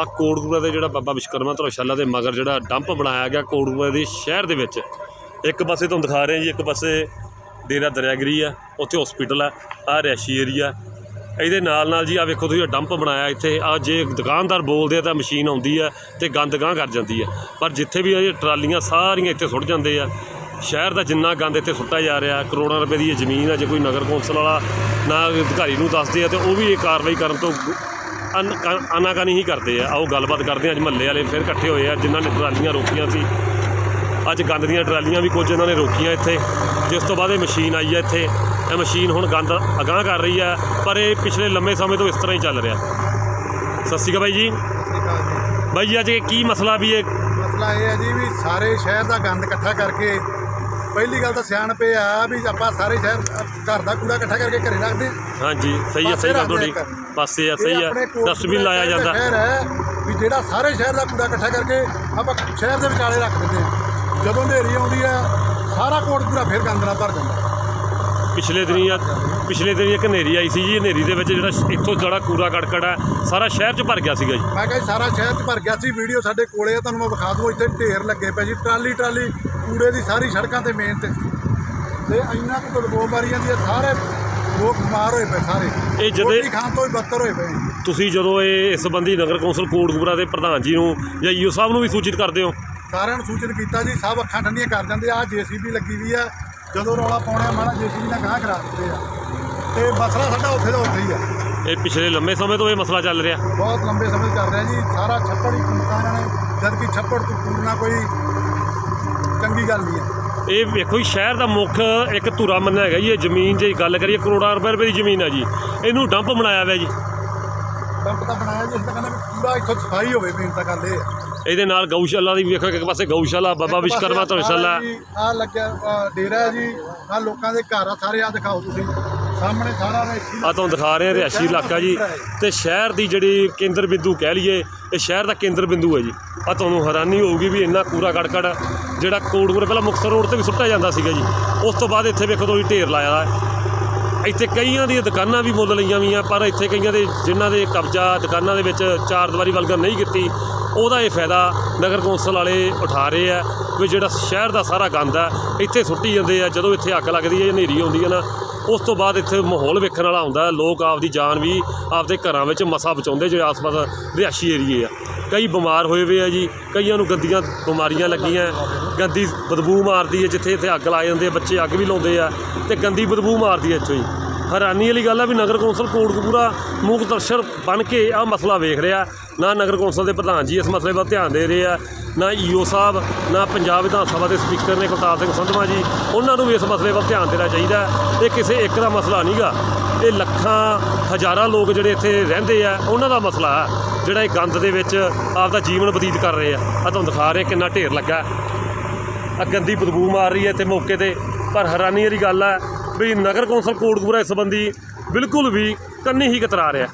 ਆ ਕੋਟਕਪੂਰਾ ਦੇ ਜਿਹੜਾ ਬਾਬਾ ਵਿਸ਼ਕਰਮਾ ਧਰਮਸ਼ਾਲਾ ਦੇ ਮਗਰ ਜਿਹੜਾ ਡੰਪ ਬਣਾਇਆ ਗਿਆ ਕੋਟਕਪੂਰਾ ਦੇ ਸ਼ਹਿਰ ਦੇ ਵਿੱਚ। ਇੱਕ ਪਾਸੇ ਤੁਹਾਨੂੰ ਦਿਖਾ ਰਹੇ ਜੀ, ਇੱਕ ਪਾਸੇ ਡੇਰਾ ਦਰਿਆਗਰੀ ਆ, ਉੱਥੇ ਹਸਪੀਟਲ ਆ ਆ ਰਿਹਾਇਸ਼ੀ ਏਰੀਆ ਇਹਦੇ ਨਾਲ ਨਾਲ ਜੀ ਆ ਵੇਖੋ ਤੁਸੀਂ ਡੰਪ ਬਣਾਇਆ ਇੱਥੇ। ਆ ਜੇ ਦੁਕਾਨਦਾਰ ਬੋਲਦੇ ਆ ਤਾਂ ਮਸ਼ੀਨ ਆਉਂਦੀ ਆ ਤੇ ਗੰਦ ਗਾਂ ਕਰ ਜਾਂਦੀ ਆ। ਪਰ ਜਿੱਥੇ ਵੀ ਇਹ ਟਰਾਲੀਆਂ ਸਾਰੀਆਂ ਇੱਥੇ ਸੁੱਟ ਜਾਂਦੇ ਆ। ਸ਼ਹਿਰ ਦਾ ਜਿੰਨਾ ਗੰਦ ਇੱਥੇ ਸੁੱਟਿਆ ਜਾ ਰਿਹਾ, ਕਰੋੜਾਂ ਰੁਪਏ ਦੀ ਇਹ ਜ਼ਮੀਨ ਆ, ਜੇ ਕੋਈ ਨਗਰ ਕੌਂਸਲ ਵਾਲਾ ਨਾ ਅਧਿਕਾਰੀ ਨੂੰ ਦੱਸਦੇ ਆ ਤੇ ਉਹ ਵੀ ਇਹ ਕਾਰਵਾਈ ਕਰਨ ਤੋਂ ਅਨ- ਕ- ਆਨਾਕਾਨੀ ਹੀ ਕਰਦੇ ਆ। ਆਓ ਗੱਲਬਾਤ ਕਰਦੇ ਆ। ਅੱਜ ਮਹੱਲੇ ਵਾਲੇ ਫਿਰ ਇਕੱਠੇ ਹੋਏ ਆ ਜਿਨ੍ਹਾਂ ਨੇ ਟਰਾਲੀਆਂ ਰੋਕੀਆਂ ਸੀ। ਅੱਜ ਗੰਦ ਦੀਆਂ ਟਰਾਲੀਆਂ ਵੀ ਕੁਝ ਇਹਨਾਂ ਨੇ ਰੋਕੀਆਂ ਇੱਥੇ। ਜਿਸ ਤੋਂ ਬਾਅਦ ਇਹ ਮਸ਼ੀਨ ਆਈ ਹੈ ਇੱਥੇ। ਇਹ ਮਸ਼ੀਨ ਹੁਣ ਗੰਦ ਅਗਾਂਹ ਕਰ ਰਹੀ ਹੈ ਪਰ ਇਹ ਪਿਛਲੇ ਲੰਮੇ ਸਮੇਂ ਤੋਂ ਇਸ ਤਰ੍ਹਾਂ ਹੀ ਚੱਲ ਰਿਹਾ। ਸਤਿ ਸ਼੍ਰੀ ਅਕਾਲ ਬਾਈ ਜੀ। ਬਾਈ ਜੀ ਅੱਜ ਇਹ ਕੀ ਮਸਲਾ ਵੀ ਇਹ? ਮਸਲਾ ਇਹ ਹੈ ਜੀ ਵੀ ਸਾਰੇ ਸ਼ਹਿਰ ਦਾ ਗੰਦ ਇਕੱਠਾ ਕਰਕੇ ਪਹਿਲੀ ਗੱਲ ਤਾਂ ਸਿਆਣਪ ਇਹ ਆ ਵੀ ਆਪਾਂ ਸਾਰੇ ਸ਼ਹਿਰ ਘਰ ਦਾ ਕੂੜਾ ਇਕੱਠਾ ਕਰਕੇ ਘਰੇ ਰੱਖਦੇ ਹਾਂ। ਹਾਂਜੀ ਸਹੀ ਹੈ ਸਹੀ ਗੱਲ ਤੁਹਾਡੀ। ਪਾਸੇ ਆ ਸਹੀ ਕੋਟਕਪੂਰਾ ਡਸਟਬਿਨ ਲਾਇਆ ਦਾ ਜਾਂਦਾ। ਸ਼ਹਿਰ ਹੈ ਵੀ ਜਿਹੜਾ ਸਾਰੇ ਸ਼ਹਿਰ ਦਾ ਕੂੜਾ ਇਕੱਠਾ ਕਰਕੇ ਆਪਾਂ ਸ਼ਹਿਰ ਦੇ ਵਿਚਾਲੇ ਰੱਖ ਦਿੰਦੇ ਹਾਂ। ਜਦੋਂ ਹਨੇਰੀ ਆਉਂਦੀ ਹੈ ਸਾਰਾ ਕੋਟਕਪੂਰਾ ਫਿਰ ਗੰਦ ਨਾਲ ਭਰ ਜਾਂਦਾ। ਪਿਛਲੇ ਦਿਨੀ ਆ ਪਿਛਲੇ ਦਿਨੀ ਇੱਕ ਹਨੇਰੀ ਆਈ ਸੀ ਜੀ ਹਨੇਰੀ ਦੇ ਵਿੱਚ ਜਿਹੜਾ ਇੱਥੋਂ ਜਿਹੜਾ ਕੂੜਾ ਕੜਕੜ ਹੈ ਸਾਰਾ ਸ਼ਹਿਰ 'ਚ ਭਰ ਗਿਆ ਸੀਗਾ ਜੀ। ਮੈਂ ਕਿਹਾ ਜੀ ਸਾਰਾ ਸ਼ਹਿਰ 'ਚ ਭਰ ਗਿਆ ਸੀ ਵੀਡੀਓ ਸਾਡੇ ਕੋਲੇ ਆ ਤੁਹਾਨੂੰ ਮੈਂ ਵਿਖਾ ਦੂੰ ਇੱਥੇ ਢੇਰ ਲੱਗੇ ਪਏ ਜੀ ਟਰਾਲੀ ਟਰਾਲੀ ਕੂੜੇ ਦੀ ਸਾਰੀ ਸੜਕਾਂ ਤੇ ਮੇਨ ਤੇ। ਤੇ ਇੰਨਾ ਕੁ ਜਾਂਦੀ ਹੈ ਸਾਰੇ ਲੋਕ ਬਿਮਾਰ ਹੋਏ ਪਏ ਸਾਰੇ। ਇਹ ਜਦੇ- ਰੋਟੀ ਖਾਣ ਤੋਂ ਵੀ ਬੱਤਰ ਹੋਏ ਪਏ ਤੁਸੀਂ ਜਦੋਂ ਇਹ ਇਸ ਸੰਬੰਧੀ ਨਗਰ ਕੌਂਸਲ ਕੋਟਕਪੂਰਾ ਦੇ ਪ੍ਰਧਾਨ ਜੀ ਨੂੰ ਜਾਂ ਈਓ ਸਾਹਿਬ ਨੂੰ ਵੀ ਸੂਚਿਤ ਕਰਦੇ ਹੋ? ਸਾਰਿਆਂ ਨੂੰ ਸੂਚਿਤ ਕੀਤਾ ਜੀ ਸਭ ਅੱਖਾਂ ਠੰਡੀਆਂ ਕਰ ਜਾਂਦੇ ਆ। ਜੀਸੀਬੀ ਲੱਗੀ ਵੀ ਆ। ਜਦੋਂ ਰੌਲਾ ਪਾਉਣਾ ਮਾੜਾ ਜੀਸੀਬੀ ਨਾਲ ਗਾਹ ਕਰਾ ਦਿੰਦੇ ਆ। ਤੇ ਮਸਲਾ ਸਾਡਾ ਉੱਥੇ ਦਾ ਉੱਥੇ ਹੀ ਆ। ਇਹ ਪਿਛਲੇ ਲੰਮੇ ਸਮੇਂ ਤੋਂ ਇਹ ਮਸਲਾ ਚੱਲ ਰਿਹਾ। ਬਹੁਤ ਲੰਬੇ ਸਮੇਂ ਤੋਂ ਚੱਲ ਰਿਹਾ ਜੀ। ਸਾਰਾ ਛੱਪੜ ਹੀ ਇਹਨਾਂ ਨੇ। ਜਦ ਕਿ ਛੱਪੜ ਤੋਂ ਪੂਰਨਾ ਕੋਈ ਚੰਗੀ ਗੱਲ ਨਹੀਂ ਹੈ। ਇਹ ਵੇਖੋ ਜੀ ਸ਼ਹਿਰ ਦਾ ਮੁੱਖ ਇੱਕ ਧੁਰਾ ਮੰਨਿਆ ਹੈਗਾ ਜੀ ਇਹ ਜ਼ਮੀਨ ਜੇ ਗੱਲ ਕਰੀਏ ਕਰੋੜਾਂ ਰੁਪਏ ਦੀ ਜ਼ਮੀਨ ਹੈ ਜੀ। ਇਹਨੂੰ ਡੰਪ ਬਣਾਇਆ ਹੋਇਆ ਜੀ। ਪੰਪ ਤਾਂ ਬਣਾਇਆ ਜੀ ਇਸ ਤਾਂ ਕਹਿੰਦਾ ਪੂਰਾ ਇੱਥੋਂ ਸਫ਼ਾਈ ਹੋਵੇ ਮੇਨ ਤਾਂ ਗੱਲ ਇਹ ਇਹਦੇ ਨਾਲ ਗਊਸ਼ਾਲਾ ਦੀ ਵੀ ਵੇਖੋ ਇੱਕ ਪਾਸੇ ਗਊਸ਼ਾਲਾ ਬਾਬਾ ਵਿਸ਼ਕਰਮਾ ਧਰਮਸ਼ਾਲਾ। ਆ ਲੱਗਿਆ ਆਹ ਡੇਰਾ ਹੈ ਜੀ ਆ ਲੋਕਾਂ ਦੇ ਘਰ ਆ ਸਾਰੇ ਆ ਦਿਖਾਓ ਤੁਸੀਂ। ਸਾਹਮਣੇ ਸਾਰਾ ਰੇਖੀ ਆ ਤੁਹਾਨੂੰ ਦਿਖਾ ਰਹੇ ਹਾਂ ਰਿਹਾਇਸ਼ੀ ਇਲਾਕਾ ਜੀ। ਤੇ ਸ਼ਹਿਰ ਦੀ ਜਿਹੜੀ ਕੇਂਦਰ ਬਿੰਦੂ ਕਹਿ ਲਈਏ ਇਹ ਸ਼ਹਿਰ ਦਾ ਕੇਂਦਰ ਬਿੰਦੂ ਹੈ ਜੀ। ਆ ਤੁਹਾਨੂੰ ਹੈਰਾਨੀ ਹੋਊਗੀ ਵੀ ਇੰਨਾ ਕੂੜਾ ਕੜਕੜ ਜਿਹੜਾ ਕੋਟਪੁਰੇ ਪਹਿਲਾਂ ਮੁਕਤਸਰ ਰੋਡ ਤੇ ਵੀ ਸੁੱਟਿਆ ਜਾਂਦਾ ਸੀਗਾ ਜੀ। ਉਸ ਤੋਂ ਬਾਅਦ ਇੱਥੇ ਵੇਖੋ ਤੁਸੀਂ ਢੇਰ ਲਾਇਆ ਹੈ। ਇੱਥੇ ਕਈਆਂ ਦੀਆਂ ਦੁਕਾਨਾਂ ਵੀ ਮੁੱਲ ਲਈਆਂ ਵੀਆਂ ਪਰ ਇੱਥੇ ਕਈਆਂ ਦੇ ਜਿਨ੍ਹਾਂ ਦੇ ਕਬਜ਼ਾ ਦੁਕਾਨਾਂ ਦੇ ਵਿੱਚ ਚਾਰ ਦੀਵਾਰੀ ਵਲਗਰ ਨਹੀਂ ਕੀਤੀ, ਉਹਦਾ ਇਹ ਫਾਇਦਾ ਨਗਰ ਕੌਂਸਲ ਵਾਲੇ ਉਠਾ ਰਹੇ ਆ ਵੀ ਜਿਹੜਾ ਸ਼ਹਿਰ ਦਾ ਸਾਰਾ ਗੰਦ ਆ, ਇੱਥੇ ਸੁੱਟੀ ਜਾਂਦੇ ਆ। ਜਦੋਂ ਇੱਥੇ ਅੱਗ ਲੱਗਦੀ ਹੈ ਹਨੇਰੀ ਆਉਂਦੀ ਹੈ ਨਾ, ਉਸ ਤੋਂ ਬਾਅਦ ਇੱਥੇ ਮਾਹੌਲ ਵੇਖਣ ਵਾਲਾ ਹੁੰਦਾ ਲੋਕ ਆਪਦੀ ਜਾਨ ਵੀ ਆਪਦੇ ਘਰਾਂ ਵਿੱਚ ਮਸਾ ਬਚਾਉਂਦੇ ਜਿਹੜੇ ਆਸ-ਪਾਸ ਰਿਹਾਸ਼ੀ ਏਰੀਏ ਆ। ਕਈ ਬਿਮਾਰ ਹੋਏ ਹੋਏ ਆ ਜੀ, ਕਈਆਂ ਨੂੰ ਗੰਦੀਆਂ ਬਿਮਾਰੀਆਂ ਲੱਗੀਆਂ। ਗੰਦੀ ਬਦਬੂ ਮਾਰਦੀ ਹੈ ਜਿੱਥੇ ਇੱਥੇ ਅੱਗ ਲਾ ਜਾਂਦੇ ਆ, ਬੱਚੇ ਅੱਗ ਵੀ ਲਾਉਂਦੇ ਆ ਤੇ ਗੰਦੀ ਬਦਬੂ ਮਾਰਦੀ ਹੈ ਇੱਥੋਂ ਹੀ। ਹੈਰਾਨੀ ਵਾਲੀ ਗੱਲ ਆ ਵੀ ਨਗਰ ਕੌਂਸਲ ਕੋਟਕਪੂਰਾ ਮੂਕ ਦਰਸ਼ਰ ਬਣ ਕੇ ਆਹ ਮਸਲਾ ਵੇਖ ਰਿਹਾ। ਨਾ ਨਗਰ ਕੌਂਸਲ ਦੇ ਪ੍ਰਧਾਨ ਜੀ ਇਸ ਮਸਲੇ ਵੱਲ ਧਿਆਨ ਦੇ ਰਹੇ ਆ, ਨਾ ਈਓ ਸਾਹਿਬ, ਨਾ ਪੰਜਾਬ ਵਿਧਾਨ ਸਭਾ ਦੇ ਸਪੀਕਰ ਨੇ ਕੁਲਤਾਰ ਸਿੰਘ ਸੰਧਵਾ ਜੀ, ਉਹਨਾਂ ਨੂੰ ਵੀ ਇਸ ਮਸਲੇ ਵੱਲ ਧਿਆਨ ਦੇਣਾ ਚਾਹੀਦਾ। ਇਹ ਕਿਸੇ ਇੱਕ ਦਾ ਮਸਲਾ ਨਹੀਂਗਾ। ਇਹ ਲੱਖਾਂ, ਹਜ਼ਾਰਾਂ ਲੋਕ ਜਿਹੜੇ ਇੱਥੇ ਰਹਿੰਦੇ ਆ, ਉਹਨਾਂ ਦਾ ਮਸਲਾ ਹੈ ਜਿਹੜਾ ਇਹ ਗੰਦ ਦੇ ਵਿੱਚ ਆਪਦਾ ਜੀਵਨ ਬਤੀਤ ਕਰ ਰਹੇ ਆ। ਆ ਤੁਹਾਨੂੰ ਦਿਖਾ ਰਹੇ ਕਿੰਨਾ ਢੇਰ ਲੱਗਾ। ਆ ਗੰਦੀ ਬਦਬੂ ਮਾਰ ਰਹੀ ਹੈ ਇੱਥੇ ਮੌਕੇ ਤੇ। ਪਰ ਹੈਰਾਨੀ ਵਾਲੀ ਗੱਲ ਹੈ ਵੀ ਨਗਰ ਕੌਂਸਲ ਕੋਟਕਪੂਰਾ ਇਸ ਸੰਬੰਧੀ ਬਿਲਕੁਲ ਵੀ ਕੰਨੀ ਹੀ ਕਤਰਾ ਰਿਹਾ